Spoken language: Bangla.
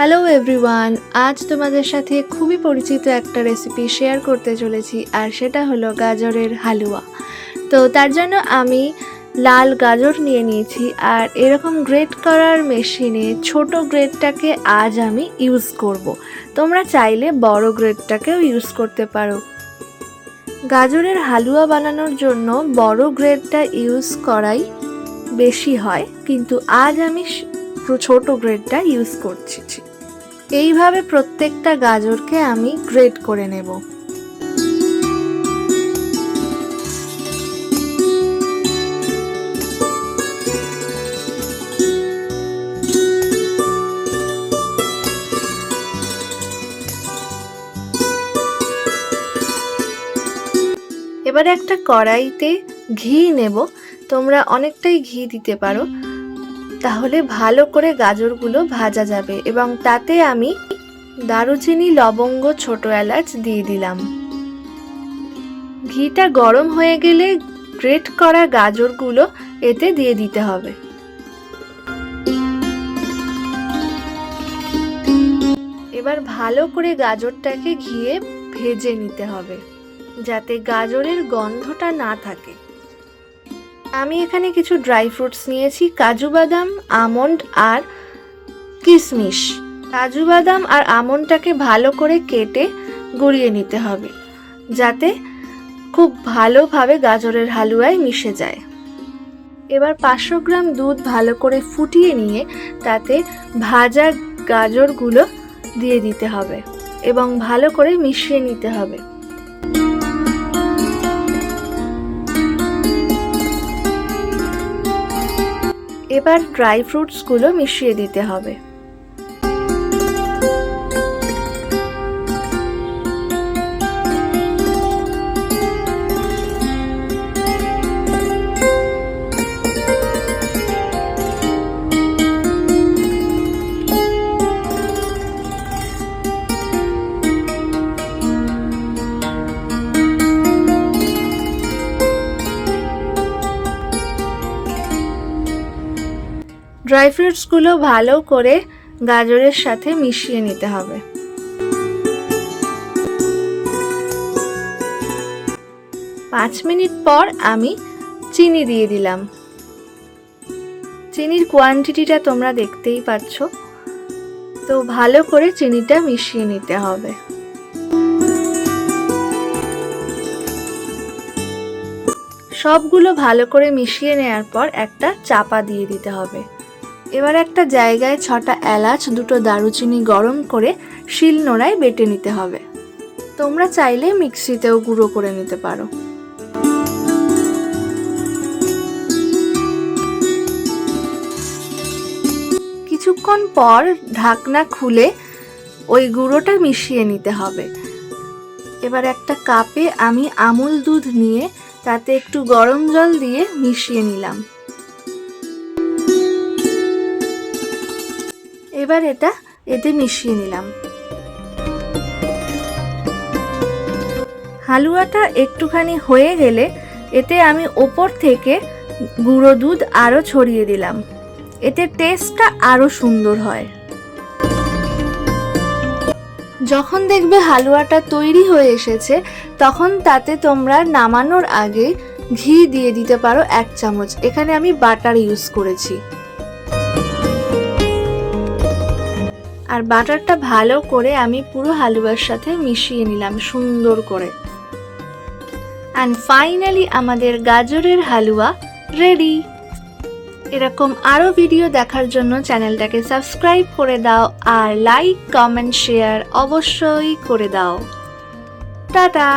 হ্যালো এভরিওয়ান আজ তোমাদের সাথে খুবই পরিচিত একটা রেসিপি শেয়ার করতে চলেছি, আর সেটা হলো গাজরের হালুয়া। তো তার জন্য আমি লাল গাজর নিয়ে নিয়েছি, আর এরকম গ্রেট করার মেশিনে ছোট গ্রেডটাকে আজ আমি ইউজ করব। তোমরা চাইলে বড় গ্রেডটাকেও ইউজ করতে পারো। গাজরের হালুয়া বানানোর জন্য বড় গ্রেডটা ইউজ করাই বেশি হয়, কিন্তু আজ আমি ছোট গ্রেডটা ইউজ করছি। এইভাবে প্রত্যেকটা গাজরকে আমি গ্রেড করে নেব। এবারে একটা কড়াইতে ঘি নেব। তোমরা অনেকটাই ঘি দিতে পারো। তাহলে ভালো করে গাজরগুলো ভাজা যাবে এবং তাতে আমি দারুচিনি, লবঙ্গ, ছোট এলাচ দিয়ে দিলাম। ঘিটা গরম হয়ে গেলে গ্রেট করা গাজরগুলো এতে দিয়ে দিতে হবে। এবার ভালো করে গাজরটাকে ঘিয়ে ভেজে নিতে হবে, যাতে গাজরের গন্ধটা না থাকে। আমি এখানে কিছু ড্রাই ফ্রুটস নিয়েছি, কাজু বাদাম, আমন্ড আর কিশমিশ কাজু বাদাম আর আমন্ডটাকে ভালো করে কেটে গুঁড়িয়ে নিতে হবে, যাতে খুব ভালোভাবে গাজরের হালুয়ায় মিশে যায়। এবার পাঁচশো গ্রাম দুধ ভালো করে ফুটিয়ে নিয়ে তাতে ভাজা গাজরগুলো দিয়ে দিতে হবে এবং ভালো করে মিশিয়ে নিতে হবে। এবার ড্রাই ফ্রুটসগুলো মিশিয়ে দিতে হবে। ড্রাই ফ্রুটসগুলো ভালো করে গাজরের সাথে মিশিয়ে নিতে হবে। পাঁচ মিনিট পর আমি চিনি দিয়ে দিলাম। চিনির কোয়ান্টিটিটা তোমরা দেখতেই পাচ্ছ তো ভালো করে চিনিটা মিশিয়ে নিতে হবে। সবগুলো ভালো করে মিশিয়ে নেওয়ার পর একটা চাপা দিয়ে দিতে হবে। এবার একটা জায়গায় ছটা এলাচ, দুটো দারুচিনি গরম করে শিল নোড়ায় বেটে নিতে হবে। তোমরা চাইলে মিক্সিতেও গুঁড়ো করে নিতে পারো। কিছুক্ষণ পর ঢাকনা খুলে ওই গুঁড়োটা মিশিয়ে নিতে হবে। এবার একটা কাপে আমি আমুল দুধ নিয়ে তাতে একটু গরম জল দিয়ে মিশিয়ে নিলাম। এবার এটা এতে মিশিয়ে নিলাম। হালুয়াটা একটুখানি হয়ে গেলে এতে আমি ওপর থেকে গুঁড়ো দুধ আরও ছড়িয়ে দিলাম। এতে টেস্টটা আরও সুন্দর হয়। যখন দেখবে হালুয়াটা তৈরি হয়ে এসেছে, তখন তাতে তোমরা নামানোর আগে ঘি দিয়ে দিতে পারো এক চামচ। এখানে আমি বাটার ইউজ করেছি। আর বাটারটা ভালো করে আমি পুরো হালুয়ার সাথে মিশিয়ে নিলাম সুন্দর করে। অ্যান্ড ফাইনালি আমাদের গাজরের হালুয়া রেডি এরকম আরও ভিডিও দেখার জন্য চ্যানেলটাকে সাবস্ক্রাইব করে দাও আর লাইক কমেন্ট শেয়ার অবশ্যই করে দাও। টাটা!